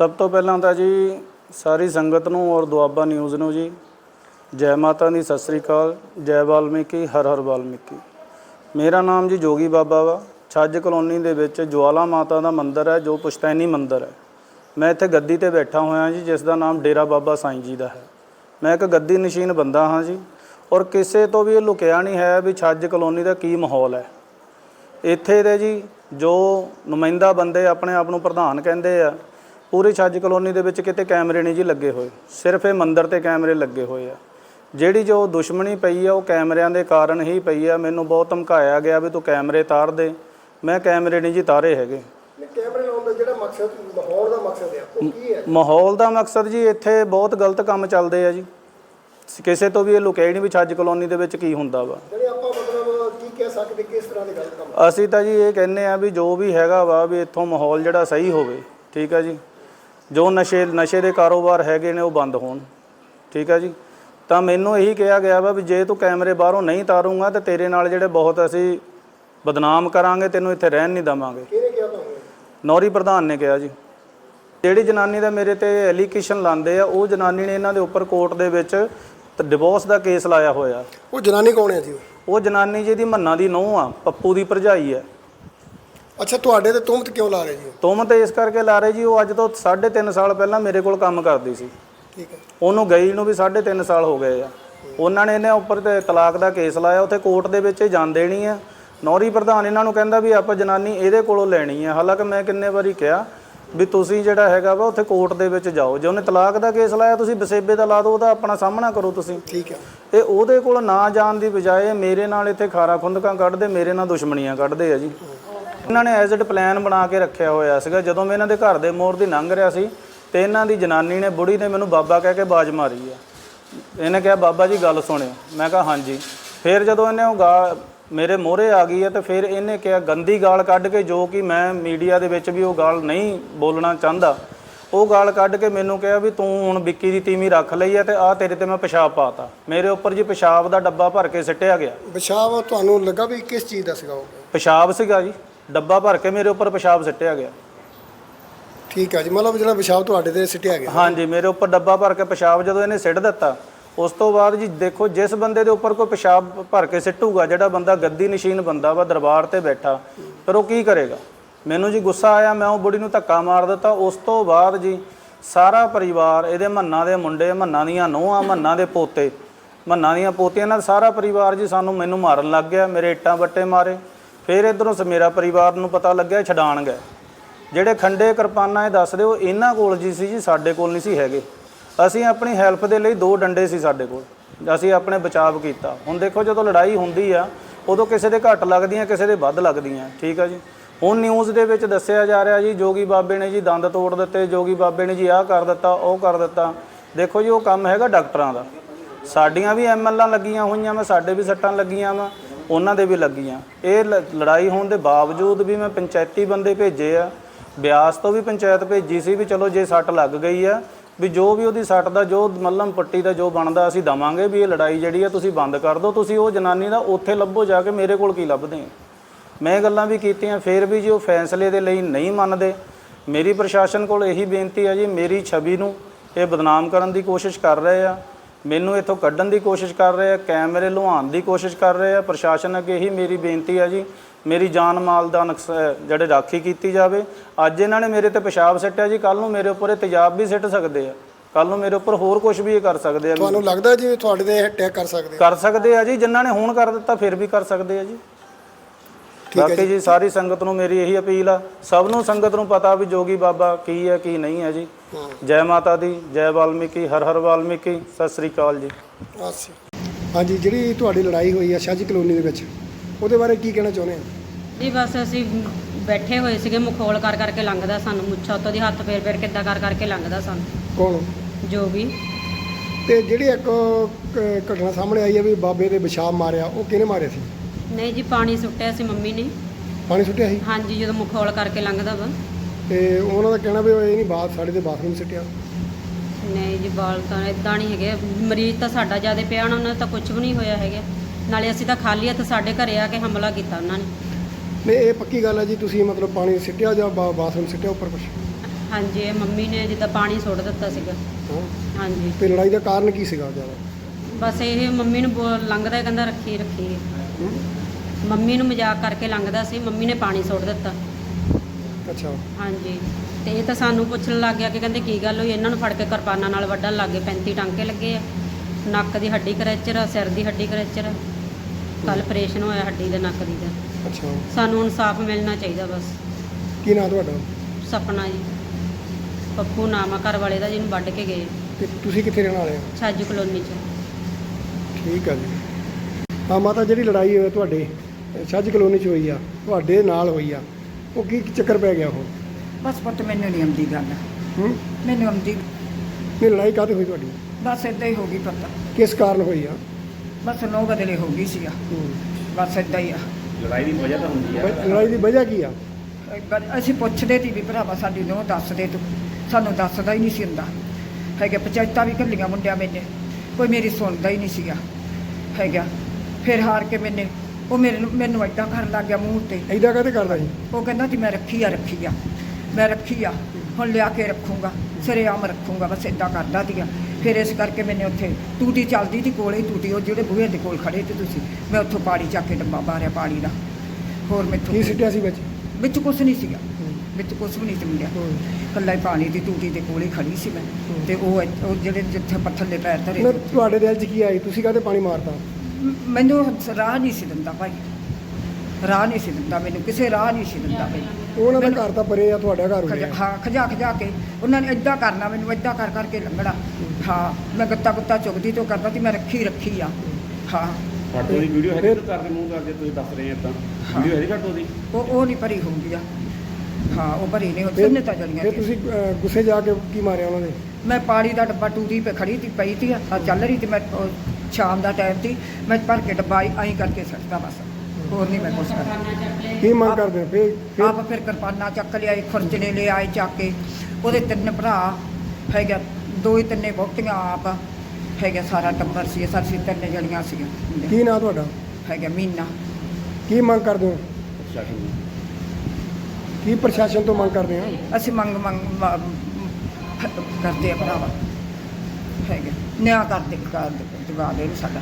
ਸਭ ਤੋਂ ਪਹਿਲਾਂ ਤਾਂ ਜੀ ਸਾਰੀ ਸੰਗਤ ਨੂੰ ਔਰ ਦੁਆਬਾ ਨਿਊਜ਼ ਨੂੰ ਜੀ, ਜੈ ਮਾਤਾ ਦੀ ਸਤਿ ਸ੍ਰੀ ਅਕਾਲ, ਜੈ ਵਾਲਮੀਕੀ, ਹਰ ਹਰ ਵਾਲਮੀਕੀ। ਮੇਰਾ ਨਾਮ ਜੀ ਜੋਗੀ ਬਾਬਾ ਵਾ। ਛੱਜ ਕਲੋਨੀ ਦੇ ਵਿੱਚ ਜਵਾਲਾ ਮਾਤਾ ਦਾ ਮੰਦਿਰ ਹੈ, ਜੋ ਪੁਸ਼ਤੈਨੀ ਮੰਦਿਰ ਹੈ। ਮੈਂ ਇੱਥੇ ਗੱਦੀ ਤੇ ਬੈਠਾ ਹੋਇਆ ਜੀ, ਜਿਸ ਦਾ ਨਾਮ ਡੇਰਾ ਬਾਬਾ ਸਾਈਂ ਜੀ ਦਾ ਹੈ। ਮੈਂ ਇੱਕ ਗੱਦੀ ਨਸ਼ੀਨ ਬੰਦਾ ਹਾਂ ਜੀ, ਔਰ ਕਿਸੇ ਤੋਂ ਵੀ ਇਹ ਲੁਕਿਆ ਨਹੀਂ ਹੈ ਵੀ ਛੱਜ ਕਲੋਨੀ ਦਾ ਕੀ ਮਾਹੌਲ ਹੈ। ਇੱਥੇ ਦੇ ਜੀ ਜੋ ਨੁਮਾਇੰਦਾ ਬੰਦੇ ਆਪਣੇ ਆਪ ਨੂੰ ਪ੍ਰਧਾਨ ਕਹਿੰਦੇ ਆ ਪੂਰੀ ਛੱਜ ਕਲੋਨੀ ਦੇ ਵਿੱਚ ਕਿਤੇ ਕੈਮਰੇ ਨਹੀਂ ਜੀ ਲੱਗੇ ਹੋਏ। ਸਿਰਫ ਇਹ ਮੰਦਿਰ ਤੇ ਕੈਮਰੇ ਲੱਗੇ ਹੋਏ ਆ। ਜਿਹੜੀ ਜੋ ਦੁਸ਼ਮਣੀ ਪਈ ਆ ਉਹ ਕੈਮਰਿਆਂ ਦੇ ਕਾਰਨ ਹੀ ਪਈ ਆ। ਮੈਨੂੰ ਬਹੁਤ ਧਮਕਾਇਆ ਗਿਆ ਵੀ ਤੂੰ ਕੈਮਰੇ ਤਾਰ ਦੇ। ਮੈਂ ਕੈਮਰੇ ਨਹੀਂ ਜੀ ਤਾਰੇ ਹੈਗੇ। ਨੇ ਕੈਮਰੇ ਲਾਉਣ ਦਾ ਜਿਹੜਾ ਮਕਸਦ ਮਾਹੌਲ ਦਾ ਮਕਸਦ ਹੈ ਉਹ ਕੀ ਹੈ? ਮਾਹੌਲ ਦਾ ਮਕਸਦ ਜੀ ਇੱਥੇ ਬਹੁਤ ਗਲਤ ਕੰਮ ਚੱਲਦੇ ਆ ਜੀ। ਕਿਸੇ ਤੋਂ ਵੀ ਇਹ ਲੁਕਿਆ ਨਹੀਂ ਵੀ ਛੱਜ ਕਲੋਨੀ ਦੇ ਵਿੱਚ ਕੀ ਹੁੰਦਾ ਵਾ। ਜਿਹੜੇ ਆਪਾਂ ਮਤਲਬ ਕੀ ਕਹਿ ਸਕਦੇ ਕਿਸ ਤਰ੍ਹਾਂ ਦੀ ਗੱਲ ਕੰਮ ਅਸੀਂ ਤਾਂ ਜੀ ਇਹ ਕਹਿੰਦੇ ਆ ਵੀ ਜੋ ਵੀ ਹੈਗਾ ਵਾ ਵੀ ਇੱਥੋਂ ਮਾਹੌਲ ਜਿਹੜਾ ਸਹੀ ਹੋਵੇ। ਠੀਕ ਆ ਜੀ? ਜੋ ਨਸ਼ੇ ਨਸ਼ੇ ਦੇ ਕਾਰੋਬਾਰ ਹੈਗੇ ਨੇ ਉਹ ਬੰਦ ਹੋਣ। ਠੀਕ ਆ ਜੀ? ਤਾਂ ਮੈਨੂੰ ਇਹੀ ਕਿਹਾ ਗਿਆ ਵਾ ਵੀ ਜੇ ਤੂੰ ਕੈਮਰੇ ਬਾਹਰੋਂ ਨਹੀਂ ਤਾਰੂੰਗਾ ਤੇ ਤੇਰੇ ਨਾਲ ਜਿਹੜੇ ਬਹੁਤ ਅਸੀਂ ਬਦਨਾਮ ਕਰਾਂਗੇ ਤੈਨੂੰ ਇੱਥੇ ਰਹਿਣ ਨਹੀਂ ਦਵਾਂਗੇ। ਕਿਹਨੇ ਕਿਹਾ ਤੁਹਾਨੂੰ? ਨੌਰੀ ਪ੍ਰਧਾਨ ਨੇ ਕਿਹਾ ਜੀ। ਜਿਹੜੀ ਜਨਾਨੀ ਦਾ ਮੇਰੇ ਤੇ ਐਲੀਗੇਸ਼ਨ ਲਾਉਂਦੇ ਆ ਉਹ ਜਨਾਨੀ ਨੇ ਇਹਨਾਂ ਦੇ ਉੱਪਰ ਕੋਰਟ ਦੇ ਵਿੱਚ ਡਿਵੋਰਸ ਦਾ ਕੇਸ ਲਾਇਆ ਹੋਇਆ। ਉਹ ਜਨਾਨੀ ਕੌਣ ਹੈ ਜੀ ਉਹ? ਉਹ ਜਨਾਨੀ ਜਿਹਦੀ ਮੰਨਾ ਦੀ ਨੂੰਹ ਆ ਪੱਪੂ ਦੀ ਭਰਜਾਈ ਹੈ। ਅੱਛਾ ਤੁਹਾਡੇ ਤੇ ਤੁਮਤ ਕਿਉਂ ਲਾ ਰਹੇ ਜੀ ਉਹ? ਤੁਮ ਤੇ ਇਸ ਕਰਕੇ ਲਾ ਰਹੇ ਜੀ ਉਹ ਅੱਜ ਤੋਂ 3.5 ਸਾਲ ਪਹਿਲਾਂ ਮੇਰੇ ਕੋਲ ਕੰਮ ਕਰਦੀ ਸੀ। ਠੀਕ ਹੈ। ਉਹਨੂੰ ਗਈ ਨੂੰ ਵੀ 3.5 ਸਾਲ ਹੋ ਗਏ ਆ। ਉਹਨਾਂ ਨੇ ਇਹਨਾਂ ਉੱਪਰ ਤੇ ਤਲਾਕ ਦਾ ਕੇਸ ਲਾਇਆ ਉੱਥੇ ਕੋਰਟ ਦੇ ਵਿੱਚ ਜਾਣ ਦੇਣੀ ਆ। ਨੌਰੀ ਪ੍ਰਧਾਨ ਇਹਨਾਂ ਨੂੰ ਕਹਿੰਦਾ ਵੀ ਆਪਾਂ ਜਨਾਨੀ ਇਹਦੇ ਕੋਲੋਂ ਲੈਣੀ ਆ। ਹਾਲਾਂਕਿ ਮੈਂ ਕਿੰਨੇ ਵਾਰੀ ਕਿਹਾ ਵੀ ਤੁਸੀਂ ਜਿਹੜਾ ਹੈਗਾ ਵਾ ਉੱਥੇ ਕੋਰਟ ਦੇ ਵਿੱਚ ਜਾਓ। ਜੇ ਉਹਨੇ ਤਲਾਕ ਦਾ ਕੇਸ ਲਾਇਆ ਤੁਸੀਂ ਬਸੇਬੇ ਦਾ ਲਾ ਦਿਓ ਉਹਦਾ ਆਪਣਾ ਸਾਹਮਣਾ ਕਰੋ ਤੁਸੀਂ। ਠੀਕ ਹੈ। ਇਹ ਉਹਦੇ ਕੋਲ ਨਾ ਜਾਣ ਦੀ ਬਜਾਏ ਮੇਰੇ ਨਾਲ ਇੱਥੇ ਖਾਰਾ ਖੁੰਦਕਾਂ ਕੱਢਦੇ ਮੇਰੇ ਨਾਲ ਦੁਸ਼ਮਣੀਆਂ ਕੱਢਦੇ ਆ ਜੀ। ਇਹਨਾਂ ਨੇ ਐਜ਼ ਇਟ ਪਲਾਨ ਬਣਾ ਕੇ ਰੱਖਿਆ ਹੋਇਆ ਸੀਗਾ। ਜਦੋਂ ਮੈਂ ਇਹਨਾਂ ਦੇ ਘਰ ਦੇ ਮੋੜ ਦੀ ਲੰਘ ਰਿਹਾ ਸੀ ਤੇ ਇਹਨਾਂ ਦੀ ਜਨਾਨੀ ਨੇ ਬੁੜੀ ਨੇ ਮੈਨੂੰ ਬਾਬਾ ਕਹਿ ਕੇ ਬਾਜ ਮਾਰੀ ਆ। ਇਹਨੇ ਕਿਹਾ ਬਾਬਾ ਜੀ ਗੱਲ ਸੁਣਿਓ। ਮੈਂ ਕਿਹਾ ਹਾਂਜੀ। ਫਿਰ ਜਦੋਂ ਇਹਨੇ ਉਹ ਗਾ ਮੇਰੇ ਮੋਹਰੇ ਆ ਗਈ ਹੈ ਤੇ ਫਿਰ ਇਹਨੇ ਕਿਹਾ ਗੰਦੀ ਗਾਲ ਕੱਢ ਕੇ ਜੋ ਕਿ ਮੈਂ ਮੀਡੀਆ ਦੇ ਵਿੱਚ ਵੀ ਉਹ ਗਾਲ ਨਹੀਂ ਬੋਲਣਾ ਚਾਹੁੰਦਾ। ਉਹ ਗਾਲ ਕੱਢ ਕੇ ਮੈਨੂੰ ਕਿਹਾ ਵੀ ਤੂੰ ਹੁਣ ਵਿੱਕੀ ਦੀ ਤੀਵੀਂ ਰੱਖ ਲਈ ਹੈ ਤੇ ਆ ਤੇਰੇ ਤੇ ਮੈਂ ਪਿਸ਼ਾਬ ਪਾਤਾ। ਮੇਰੇ ਉੱਪਰ ਜੀ ਪਿਸ਼ਾਬ ਦਾ ਡੱਬਾ ਭਰ ਕੇ ਸਿੱਟਿਆ ਗਿਆ। ਪਿਸ਼ਾਬ ਤੁਹਾਨੂੰ ਲੱਗਾ ਵੀ ਕਿਸ ਚੀਜ਼ ਦਾ ਸੀਗਾ ਉਹ? ਪਿਸ਼ਾਬ ਸੀਗਾ ਜੀ। ਡੱਬਾ ਭਰ ਕੇ ਮੇਰੇ ਉੱਪਰ ਪਿਸ਼ਾਬ ਸਿੱਟਿਆ ਗਿਆ। ਠੀਕ ਹੈ ਜੀ ਮਤਲਬ ਜਿਹੜਾ ਪਿਸ਼ਾਬ ਤੁਹਾਡੇ ਤੇ ਸਿੱਟਿਆ ਗਿਆ। ਹਾਂਜੀ ਮੇਰੇ ਉੱਪਰ ਡੱਬਾ ਭਰ ਕੇ ਪਿਸ਼ਾਬ ਜਦੋਂ ਇਹਨੇ ਸਿੱਟ ਦਿੱਤਾ ਉਸ ਤੋਂ ਬਾਅਦ ਜੀ ਦੇਖੋ ਜਿਸ ਬੰਦੇ ਦੇ ਉੱਪਰ ਕੋਈ ਪਿਸ਼ਾਬ ਭਰ ਕੇ ਸਿੱਟੂਗਾ ਜਿਹੜਾ ਬੰਦਾ ਗੱਦੀ ਨਸ਼ੀਨ ਬੰਦਾ ਵਾ ਦਰਬਾਰ ਤੇ ਬੈਠਾ ਫਿਰ ਉਹ ਕੀ ਕਰੇਗਾ? ਮੈਨੂੰ ਜੀ ਗੁੱਸਾ ਆਇਆ ਮੈਂ ਉਹ ਬੁੜੀ ਨੂੰ ਧੱਕਾ ਮਾਰ ਦਿੱਤਾ। ਉਸ ਤੋਂ ਬਾਅਦ ਜੀ ਸਾਰਾ ਪਰਿਵਾਰ ਇਹਦੇ ਮੰਨਾਂ ਦੇ ਮੁੰਡੇ ਮੰਨਾਂ ਦੀਆਂ ਨੂੰਹਾਂ ਮੰਨਾਂ ਦੇ ਪੋਤੇ ਮੰਨਾਂ ਦੀਆਂ ਪੋਤੀਆਂ ਨਾਲ ਸਾਰਾ ਪਰਿਵਾਰ ਜੀ ਸਾਨੂੰ ਮੈਨੂੰ ਮਾਰਨ ਲੱਗ ਗਿਆ ਮੇਰੇ ਇੱਟਾਂ ਬੱਟੇ ਮਾਰੇ। ਫਿਰ ਇਧਰੋਂ ਸਮੇਰਾ ਪਰਿਵਾਰ ਨੂੰ ਪਤਾ ਲੱਗਿਆ ਛਡਾਣ ਗਏ ਜਿਹੜੇ ਖੰਡੇ ਕਿਰਪਾਨਾਂ ਇਹ ਦੱਸਦੇ ਉਹ ਇਹਨਾਂ ਕੋਲ ਜੀ ਸੀ ਜੀ, ਸਾਡੇ ਕੋਲ ਨਹੀਂ ਸੀ ਹੈਗੇ। ਅਸੀਂ ਆਪਣੀ ਹੈਲਪ ਦੇ ਲਈ ਦੋ ਡੰਡੇ ਸੀ ਸਾਡੇ ਕੋਲ। ਅਸੀਂ ਆਪਣੇ ਬਚਾਵ ਕੀਤਾ। ਹੁਣ ਦੇਖੋ ਜਦੋਂ ਲੜਾਈ ਹੁੰਦੀ ਆ, ਉਦੋਂ ਕਿਸੇ ਦੇ ਘੱਟ ਲੱਗਦੀਆਂ, ਕਿਸੇ ਦੇ ਵੱਧ ਲੱਗਦੀਆਂ। ਠੀਕ ਆ ਜੀ? ਹੁਣ ਨਿਊਜ਼ ਦੇ ਵਿੱਚ ਦੱਸਿਆ ਜਾ ਰਿਹਾ ਜੀ, ਜੋਗੀ ਬਾਬੇ ਨੇ ਜੀ ਦੰਦ ਤੋੜ ਦਿੱਤੇ, ਜੋਗੀ ਬਾਬੇ ਨੇ ਜੀ ਆਹ ਕਰ ਦਿੱਤਾ, ਉਹ ਕਰ ਦਿੱਤਾ। ਦੇਖੋ ਜੀ, ਉਹ ਕੰਮ ਹੈਗਾ ਡਾਕਟਰਾਂ ਦਾ। ਸਾਡੀਆਂ ਵੀ ਐਮਐਲਾਂ ਲੱਗੀਆਂ ਹੋਈਆਂ ਵਾ, ਸਾਡੇ ਵੀ ਸੱਟਾਂ ਲੱਗੀਆਂ ਵਾ। ਉਹਨਾਂ ਦੇ ਵੀ ਲੱਗੀਆਂ। ਇਹ ਲ- ਲੜਾਈ ਹੋਣ ਦੇ ਬਾਵਜੂਦ ਵੀ ਮੈਂ ਪੰਚਾਇਤੀ ਬੰਦੇ ਭੇਜੇ ਆ। ਬਿਆਸ ਤੋਂ ਵੀ ਪੰਚਾਇਤ ਭੇਜੀ ਸੀ ਵੀ ਚਲੋ ਜੇ ਸੱਟ ਲੱਗ ਗਈ ਆ, ਵੀ ਜੋ ਵੀ ਉਹਦੀ ਸੱਟ ਦਾ, ਜੋ ਮੱਲਮ ਪੱਟੀ ਦਾ ਜੋ ਬਣਦਾ ਅਸੀਂ ਦਵਾਂਗੇ ਵੀ ਇਹ ਲੜਾਈ ਜਿਹੜੀ ਆ ਤੁਸੀਂ ਬੰਦ ਕਰ ਦਿਓ, ਤੁਸੀਂ ਉਹ ਜਨਾਨੀ ਦਾ ਉੱਥੇ ਲੱਭੋ ਜਾ ਕੇ ਮੇਰੇ ਕੋਲ ਕੀ ਲੱਭਦੇ ਆ। ਮੈਂ ਇਹ ਗੱਲਾਂ ਵੀ ਕੀਤੀਆਂ, ਫਿਰ ਵੀ ਜੀ ਉਹ ਫੈਸਲੇ ਦੇ ਲਈ ਨਹੀਂ ਮੰਨਦੇ। ਮੇਰੀ ਪ੍ਰਸ਼ਾਸਨ ਕੋਲ ਇਹੀ ਬੇਨਤੀ ਹੈ ਜੀ, ਮੇਰੀ ਛਵੀ ਨੂੰ ਇਹ ਬਦਨਾਮ ਕਰਨ ਦੀ ਕੋਸ਼ਿਸ਼ ਕਰ ਰਹੇ ਆ। ਮੈਨੂੰ ਇੱਥੋਂ ਕੱਢਣ ਦੀ ਕੋਸ਼ਿਸ਼ ਕਰ ਰਹੇ ਆ ਕੈਮਰੇ ਲੁਹਾਉਣ ਦੀ ਕੋਸ਼ਿਸ਼ ਕਰ ਰਹੇ ਆ ਪ੍ਰਸ਼ਾਸਨ ਅੱਗੇ ਇਹੀ ਮੇਰੀ ਬੇਨਤੀ ਹੈ ਜੀ ਮੇਰੀ ਜਾਨ ਮਾਲ ਦਾ ਨੁਕਸ ਜਿਹੜੇ ਰਾਖੀ ਕੀਤੀ ਜਾਵੇ। ਅੱਜ ਇਹਨਾਂ ਨੇ ਮੇਰੇ ਤੇ ਪਿਸ਼ਾਬ ਸਿੱਟਿਆ ਜੀ ਕੱਲ ਨੂੰ ਮੇਰੇ ਉੱਪਰ ਇਹ ਤੇਜ਼ਾਬ ਵੀ ਸਿੱਟ ਸਕਦੇ ਆ। ਕੱਲ ਨੂੰ ਮੇਰੇ ਉੱਪਰ ਹੋਰ ਕੁਝ ਵੀ ਇਹ ਕਰ ਸਕਦੇ ਆ। ਤੁਹਾਨੂੰ ਲੱਗਦਾ ਜਿਵੇਂ ਤੁਹਾਡੇ ਤੇ ਅਟੈਕ ਕਰ ਸਕਦੇ ਆ? ਕਰ ਸਕਦੇ ਆ ਜੀ ਜਿਨ੍ਹਾਂ ਨੇ ਹੁਣ ਕਰ ਦਿੱਤਾ ਫਿਰ ਵੀ ਕਰ ਸਕਦੇ ਆ ਜੀ। ਹੈ ਬਾਕੀ ਜੀ। ਸਾਰੀ ਸੰਗਤ ਨੂੰ ਮੇਰੀ ਇਹੀ ਅਪੀਲ ਆ। ਸਭ ਨੂੰ ਸੰਗਤ ਨੂੰ ਪਤਾ ਵੀ ਜੋਗੀ ਬਾਬਾ ਕੀ ਹੈ ਕੀ ਨਹੀਂ ਹੈ ਜੀ। ਜੈ ਮਾਤਾ ਦੀ ਜੈ ਵਾਲਮੀਕੀ ਹਰ ਹਰ ਵਾਲਮੀਕੀ। ਸਤਿ ਸ੍ਰੀ ਅਕਾਲ ਜੀ। ਹਾਂਜੀ ਜਿਹੜੀ ਤੁਹਾਡੀ ਲੜਾਈ ਹੋਈ ਆ ਸ਼ਾਹਜੀ ਕਲੋਨੀ ਦੇ ਵਿੱਚ ਉਹਦੇ ਬਾਰੇ ਕੀ ਕਹਿਣਾ ਚਾਹੁੰਦੇ ਆ ਜੀ ਬਸ ਅਸੀਂ ਬੈਠੇ ਹੋਏ ਸੀਗੇ ਮਖੌਲ ਕਰ ਕਰਕੇ ਲੰਘਦਾ ਸਾਨੂੰ ਮੁੱਛਾਂ ਉੱਤੋਂ ਦੀ ਹੱਥ ਫੇਰ ਫੇਰ ਕਿੱਦਾਂ ਕਰ ਕਰਕੇ ਲੰਘਦਾ ਸਾਨੂੰ। ਕੌਣ? ਜੋ ਵੀ। ਤੇ ਜਿਹੜੀ ਇੱਕ ਘਟਨਾ ਸਾਹਮਣੇ ਆਈ ਹੈ ਵੀ ਬਾਬੇ ਦੇ ਪਿਸ਼ਾਬ ਮਾਰਿਆ ਉਹ ਕਿਹਨੇ ਮਾਰਿਆ ਸੀ? ਨਹੀਂ ਜੀ ਪਾਣੀ ਸੁੱਟਿਆ ਸੀ ਮੰਮੀ ਨੇ। ਪਾਣੀ ਸੁੱਟਿਆ ਸੀ? ਹਾਂਜੀ ਜਦੋਂ ਮਖੌਲ ਕਰਕੇ ਲੰਘਦਾ ਵਾ। ਤੇ ਉਹਨਾਂ ਦਾ ਕਹਿਣਾ ਵੀ ਇਹ ਨਹੀਂ ਬਾਤ ਸਾਡੇ ਦੇ ਬਾਥਰੂਮ ਸਿੱਟਿਆ। ਨਹੀਂ ਜੀ ਬਾਲ ਤਾਂ ਇਦਾਂ ਨਹੀਂ ਹੈਗੇ। ਮਰੀਜ਼ ਤਾਂ ਸਾਡਾ ਜ਼ਿਆਦਾ ਪਿਆ ਉਹਨਾਂ ਦਾ ਤਾਂ ਕੁਝ ਵੀ ਨਹੀਂ ਹੋਇਆ ਹੈਗਾ। ਨਾਲੇ ਅਸੀਂ ਤਾਂ ਖਾਲੀ ਹੱਥ ਸਾਡੇ ਘਰੇ ਆ ਕੇ ਹਮਲਾ ਕੀਤਾ ਉਹਨਾਂ ਨੇ। ਨਹੀਂ ਇਹ ਪੱਕੀ ਗੱਲ ਹੈ ਜੀ ਤੁਸੀਂ ਮਤਲਬ ਪਾਣੀ ਸਿੱਟਿਆ ਜਾਂ ਬਾ- ਬਾਥਰੂਮ ਸਿੱਟਿਆ ਉੱਪਰ ਕੁਛ? ਹਾਂਜੀ ਇਹ ਮੰਮੀ ਨੇ ਜਿੱਦਾਂ ਪਾਣੀ ਸੁੱਟ ਦਿੱਤਾ ਸੀਗਾ। ਹਾਂ। ਹਾਂਜੀ। ਤੇ ਲੜਾਈ ਦਾ ਕਾਰਨ ਕੀ ਸੀਗਾ ਜ਼ਿਆਦਾ? ਬਸ ਇਹ ਮੰਮੀ ਨੂੰ ਬੋ- ਲੰਘਦਾ ਕਹਿੰਦਾ ਰੱਖੀ ਰੱਖੀ। ਹੂੰ? ਮੰਮੀ ਨੂੰ ਮਜ਼ਾਕ ਕਰਕੇ ਲੰਘਦਾ ਸੀ ਮੰਮੀ ਨੇ ਪਾਣੀ ਸੁੱਟ ਦਿੱਤਾ। ਅੱਛਾ। ਹਾਂਜੀ। ਤੇ ਇਹ ਤਾਂ ਸਾਨੂੰ ਪੁੱਛਣ ਲੱਗ ਗਿਆ ਕਿ ਕਹਿੰਦੇ ਕੀ ਗੱਲ ਹੋਈ ਇਹਨਾਂ ਨੂੰ ਫੜ ਕੇ ਕਿਰਪਾਨਾਂ ਨਾਲ ਵੱਢਣ ਲੱਗ ਗਏ 35 ਟਾਂਕੇ ਲੱਗੇ ਆ। ਨੱਕ ਦੀ ਹੱਡੀ ਕਰੈਚਰ ਆ ਸਿਰ ਦੀ ਹੱਡੀ ਕਰੈਚਰ ਆ। ਕੱਲ ਆਪਰੇਸ਼ਨ ਹੋਇਆ ਹੱਡੀ ਦੇ ਨੱਕ ਦੀ ਦਾ। ਅੱਛਾ। ਸਾਨੂੰ ਇਨਸਾਫ ਮਿਲਣਾ ਚਾਹੀਦਾ ਬਸ। ਕੀ ਨਾਂ ਤੁਹਾਡਾ? ਸਪਨਾ ਜੀ। ਪੱਪੂ ਨਾਮਾ ਘਰ ਵਾਲੇ ਦਾ ਜਿਹਨੂੰ ਵੱਢ ਕੇ ਗਏ। ਤੇ ਤੁਸੀਂ ਕਿੱਥੇ ਰਹਿਣ ਵਾਲੇ ਹੋ? ਛਾਜੂ ਕਲੋਨੀ ਚ। ਠੀਕ ਆ ਜੀ। ਹਾਂ ਮਾਤਾ ਜਿਹੜੀ ਲੜਾਈ ਹੋਈ ਤੁਹਾਡੇ ਛੱਜ ਕਲੋਨੀ ਚ ਹੋਈ ਆ ਤੁਹਾਡੇ ਨਾਲ ਹੋਈ ਆ। ਉਹ ਕੀ ਚੱਕਰ ਪੈ ਗਿਆ ਉਹ? ਬਸ ਪੁੱਤ ਮੈਨੂੰ ਨਹੀਂ ਆਉਂਦੀ ਗੱਲ। ਹੂੰ? ਮੈਨੂੰ ਆਉਂਦੀ ਇਹ ਲੜਾਈ ਕਾਹਤੇ ਹੋਈ ਤੁਹਾਡੀ? ਬਸ ਇਦਾਂ ਹੀ ਹੋ ਗਈ ਪੁੱਤ। ਕਿਸ ਕਾਰਨ ਹੋਈ ਆ? ਬਸ ਨੋ ਬਦਲੇ ਹੋ ਗਈ ਸੀ ਆ। ਬਸ ਇਦਾਂ ਹੀ ਆ। ਲੜਾਈ ਦੀ ਵਜ੍ਹਾ ਤਾਂ ਹੁੰਦੀ ਬ- ਲੜਾਈ ਦੀ ਵਜ੍ਹਾ ਕੀ ਆ? ਅਸੀਂ ਪੁੱਛਦੇ ਸੀ ਵੀ ਭਰਾਵਾ ਸਾਡੀ ਨੋ ਦੱਸ ਦੇ ਤੂੰ। ਸਾਨੂੰ ਦੱਸਦਾ ਹੀ ਨਹੀਂ ਸੀ ਹੁੰਦਾ। ਹੈਗਾ ਪੰਚਾਇਤਾਂ ਵੀ ਘੱਲੀਆਂ ਮੁੰਡਿਆਂ ਮੈਨੇ। ਕੋਈ ਮੇਰੀ ਸੁਣਦਾ ਹੀ ਨਹੀਂ ਸੀਗਾ। ਹੈਗਾ। ਫਿਰ ਹਾਰ ਕੇ ਮੈਨੇ ਉਹ ਮੇਰੇ ਨੂੰ ਮੈਨੂੰ ਏਦਾਂ ਕਰਨ ਲੱਗ ਗਿਆ ਮੂੰਹ ਤੇ ਐਦਾਂ ਕਾਹਤੇ ਕਰਦਾ ਸੀ? ਉਹ ਕਹਿੰਦਾ ਜੀ ਮੈਂ ਰੱਖੀ ਆ ਰੱਖੀ ਆ। ਮੈਂ ਰੱਖੀ ਆ। ਹੁਣ ਲਿਆ ਕੇ ਰੱਖੂੰਗਾ। ਸਰੇਆਮ ਰੱਖੂੰਗਾ ਬਸ ਇਦਾਂ ਕਰਦਾ ਸੀਗਾ। ਫਿਰ ਇਸ ਕਰਕੇ ਮੈਨੇ ਉੱਥੇ ਟੂਟੀ ਚੱਲਦੀ ਸੀ ਕੋਲੇ ਟੂਟੀ। ਉਹ ਜਿਹੜੇ ਬੂਹੇ ਦੇ ਕੋਲ ਖੜੇ ਤੇ ਤੁਸੀਂ ਮੈਂ ਉੱਥੋਂ ਪਾਣੀ ਚੱਕ ਕੇ ਡੱਬਾ ਬਾਰਿਆ ਪਾਣੀ ਦਾ। ਹੋਰ ਮੈਥੋਂ ਕੀ ਸਿੱਟਿਆ ਸੀ ਵਿੱਚ? ਵਿੱਚ ਕੁਛ ਨਹੀਂ ਸੀਗਾ। ਵਿੱਚ ਕੁਛ ਵੀ ਨਹੀਂ ਸੀ ਮਿਲਿਆ। ਕੱਲਾ ਹੀ ਪਾਣੀ ਦੀ ਟੂਟੀ ਦੇ ਕੋਲੇ ਖੜੀ ਸੀ ਮੈਂ। ਤੇ ਉਹ ਜਿਹੜੇ ਜਿੱਥੇ ਪੱਥਰ ਦੇ ਪੈਰ ਧਰੇ ਤੁਹਾਡੇ ਦਿਲ 'ਚ ਕੀ ਆਈ ਤੁਸੀਂ ਕਾਹਤੇ ਪਾਣੀ ਮਾਰਤਾ? ਮ- ਮੈਨੂੰ ਰਾਹ ਨਹੀਂ ਸੀ ਦਿੰਦਾ ਭਾਈ। ਰਾਹ ਨਹੀਂ ਸੀ ਦਿੰਦਾ ਮੈਨੂੰ ਕਿਸੇ ਰਾਹ ਨਹੀਂ ਸੀ ਦਿੰਦਾ ਮੈਨੂੰ। ਉਹਨਾਂ ਦਾ ਘਰ ਤਾਂ ਪਰੇ ਆ ਤੁਹਾਡਾ ਘਰ ਖਜਾ ਹੋਇਆ ਹਾਂ ਖਜਾ ਖਜਾ ਕੇ ਉਹਨਾਂ ਨੇ ਏਦਾਂ ਕਰਨਾ ਮੈਨੂੰ ਏਦਾਂ ਕਰ ਕਰਕੇ ਲੰਘਣਾ। ਹਾਂ ਮੈਂ ਗੱਤਾ ਗੁੱਤਾ ਚੁਗਦੀ ਤੋਂ ਕਰਦਾ ਸੀ ਮੈਂ ਰੱਖੀ ਰੱਖੀ ਆ। ਹਾਂ। ਫੋਟੋ ਦੀ ਵੀਡੀਓ ਹੈ ਫਿਰ- ਤਾਂ ਕਰਦੇ ਮੂੰਹ ਕਰਦੇ ਤੁਸੀਂ ਦੱਸ ਰਹੇ ਆ ਤਾਂ ਵੀਡੀਓ ਹੈ ਫੋਟੋ ਦੀ ਉਹ ਉਹ ਨਹੀਂ ਭਰੀ ਹੁੰਦੀ ਆ। ਹਾਂ ਉਹ ਭਰੀ ਨਹੀਂ ਫਿਰ- ਹੁੰਦੀ ਤਾਂ ਜਲੀਆਂ ਫਿਰ ਤੁਸੀਂ ਅਹ, ਗੁੱਸੇ ਜਾ ਕੇ ਕੀ ਮਾਰਿਆ ਉਹਨਾਂ ਦੇ ਮੈਂ ਪਾਣੀ ਦਾ ਡੱਬਾ ਟੂਟੀ 'ਤੇ ਖੜੀ ਸੀ ਪਈ ਸੀ ਆ ਚੱਲ ਰਹੀ ਸੀ ਮੈਂ ਉਹ ਸ਼ਾਮ ਦਾ ਟਾਈਮ ਸੀ ਮੈਂ ਭਰ ਕੇ ਡੱਬਾ ਆਈ ਕਰਕੇ ਸੱਟਦਾ ਬਸ। ਹੋਰ ਨਹੀਂ ਮੈਂ ਕੁਛ ਕਰਦਾ ਕੀ ਮੰਗ ਕਰਦੇ ਫਿਰ ਫਿਰ ਆਪ ਫਿਰ ਕਿਰਪਾਨਾਂ ਚੱਕ ਲਿਆਏ ਖੁਰਚਣੇ ਲੈ ਆਏ ਚੱਕ ਕੇ। ਉਹਦੇ ਤਿੰਨ ਭਰਾ ਹੈਗਾ ਦੋ ਹੀ ਤਿੰਨੇ ਬਹੁਤੀਆਂ ਆਪ ਹੈਗਾ ਸਾਰਾ ਟੱਬਰ ਸੀ ਅਸੀਂ ਅਸੀਂ ਤਿੰਨ ਜਣੀਆਂ ਸੀ। ਕੀ ਨਾਂ ਤੁਹਾਡਾ? ਹੈਗਾ ਮੀਨਾ। ਕੀ ਮੰਗ ਕਰਦੇ ਹੋ? ਕੀ ਪ੍ਰਸ਼ਾਸਨ ਤੋਂ ਮੰਗ ਕਰਦੇ ਹੋ? ਅਸੀਂ ਮੰਗ ਮੰਗ ਮ- ਕਰਦੇ ਆ ਭਰਾਵਾ। ਹੈਗਾ ਨਿਆਂ ਕਰਦੇ ਕਰ ਦਿਵਾ ਦੇ ਸਾਡਾ।